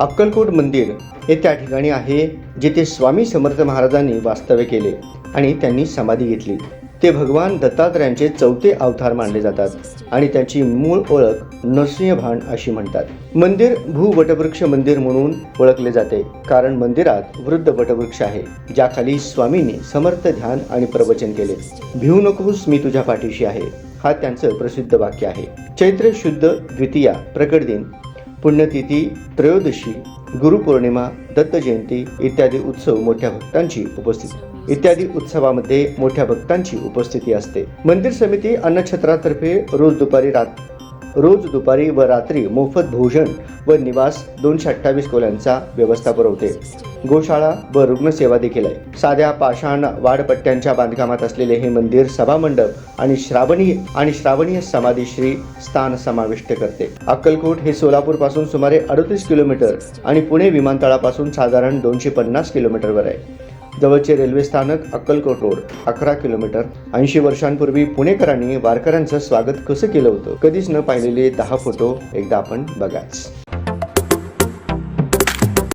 अक्कलकोट मंदिर हे त्या ठिकाणी आहे जिथे स्वामी समर्थ महाराजांनी वास्तव्य केले आणि त्यांनी समाधी घेतली. ते भगवान दत्तात्रयांचे चौथे अवतार मानले जातात आणि त्याची मूळ ओळख नरसिंहभान अशी म्हणतात. मंदिर भूवटवृक्ष मंदिर म्हणून ओळखले जाते कारण मंदिरात वृद्ध वटवृक्ष आहे ज्याखाली स्वामींनी समर्थ ध्यान आणि प्रवचन केले. भिवू नकोस मी तुझ्या पाठीशी आहे हा त्यांचं प्रसिद्ध वाक्य आहे. चैत्र शुद्ध द्वितीया प्रकट दिन पुण्यतिथी त्रयोदशी गुरुपौर्णिमा दत्त जयंती इत्यादी उत्सव मोठ्या भक्तांची उपस्थिती. इत्यादी उत्सवामध्ये मोठ्या भक्तांची उपस्थिती असते. मंदिर समिती अन्नछत्रातर्फे रोज दुपारी रात रोज दुपारी व रात्री मोफत भोजन व निवास दोनशे अठ्ठावीस खोल्यांचा व्यवस्था पुरवते गोशाळा व रुग्णसेवा देखील आहे. साध्या पाषाण वाडपट्ट्यांच्या बांधकामात असलेले हे मंदिर सभामंडप आणि श्रावणीय आणि श्रावणीय समाधीश्री स्थान समाविष्ट करते. अक्कलकोट हे सोलापूरपासून सुमारे अडतीस किलोमीटर आणि पुणे विमानतळापासून साधारण दोनशे पन्नास किलोमीटरवर आहे. जवळचे रेल्वे स्थानक अक्कलकोट रोड अकरा किलोमीटर. ऐंशी वर्षांपूर्वी पुणेकरांनी वारकऱ्यांचं स्वागत कसं केलं होतं? कधीच न पाहिलेले दहा फोटो एकदा आपण बघाच.